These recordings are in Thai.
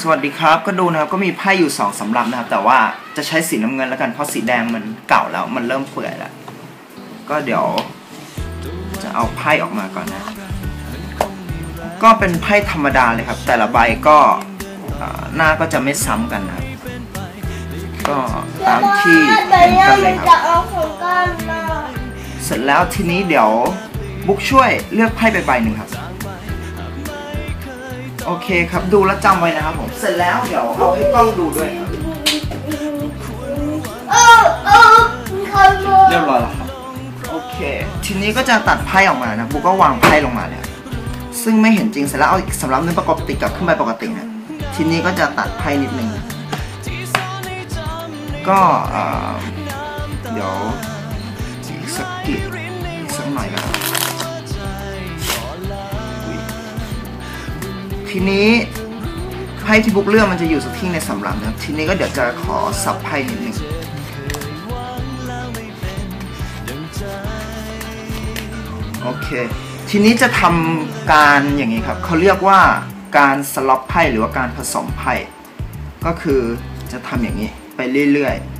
สวัสดีครับ ก็ดูนะครับ ก็มีไพ่อยู่สองสำรับนะครับ แต่ว่าจะใช้สีน้ำเงินแล้วกันเพราะสีแดงมันเก่าแล้ว มันเริ่มเปื่อยแล้ว ก็เดี๋ยว จะเอาไพ่ออกมาก่อนนะ ก็เป็นไพ่ธรรมดาเลยครับ แต่ละใบก็เอ่อหน้าก็จะไม่ซ้ำกันนะครับ ก็ตามที่แต่เห็นเนี่ยกันเลมัยนครับจะเอาของกันนะเสร็จแล้วทีนี้เดี๋ยวบุ๊กช่วยเลือกไพ่ไปใบหนึ่งครับ โอเคครับดูแลวจำไว้นะครับผม เสร็จแล้วเดี๋ยวเอาให้กล้องดูด้วยครับเออเออเขาโดนเรียบร้อยแล้วครับ โอเค ทีนี้ก็จะตัดไพ่ออกมานะ บุ๊กก็วางไพ่ลงมาเลยครับซึ่งไม่เห็นจริงเสร็จแล้วเอาอีกสำรับนึงประกบติดกับขึ้นไปปกตินะทีนี้ก็จะตัดไพ่นิดนึงนะก็เอ่อเดี๋ยวอีกสักกิดอีกสักหน่อยนะครับ ทีนี้ไพ่ที่บุ๊กเลือกมันจะอยู่สักที่ในสำรับนะครับทีนี้ก็เดี๋ยวจะขอสับไพ่นิดนึงโอเค ทีนี้จะทำการอย่างนี้ครับเขาเรียกว่าการสล็อปไพ่หรือว่าการผสมไพ่ก็คือจะทำอย่างนี้ไปเรื่อยๆ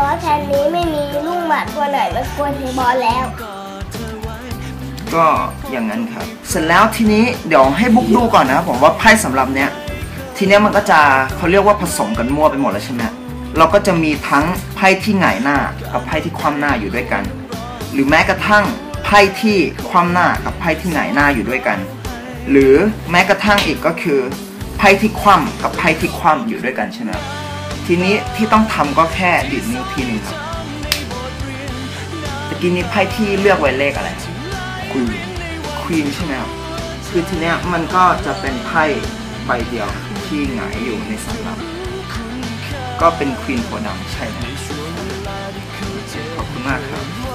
บอสแทนนี้ไม่มีลูกหมาตัวไหนมากวนเทบอสแล้ว ก็อย่างนั้นครับ เสร็จแล้วทีนี้เดี๋ยวให้บุ๊กดูก่อนนะครับผมว่าไพ่สำหรับเนี้ยทีเนี้ยมันก็จะเขาเรียกว่าผสมกันมั่วไปหมดแล้วใช่ไหมเราก็จะมีทั้งไพ่ที่หงายหน้ากับไพ่ที่คว่ำหน้าอยู่ด้วยกัน หรือแม้กระทั่งไพ่ที่คว่ำหน้ากับไพ่ที่หงายหน้าอยู่ด้วยกัน หรือแม้กระทั่งอีกก็คือไพ่ที่คว่ำกับไพ่ที่คว่ำอยู่ด้วยกันใช่ไหมครับ ทีนี้ที่ต้องทำก็แค่ดีดนิ้วทีหนึ่งครับตะกี้นี้ไพ่ที่เลือกไว้เลขอะไรควีนควีนใช่ไหมครับคือทีเนี้ยมันก็จะเป็นไพ่ใบเดียวที่หงายอยู่ในสำรับ ก็เป็นควีนโพธิ์ดำใช่ไหมขอบคุณมากครับ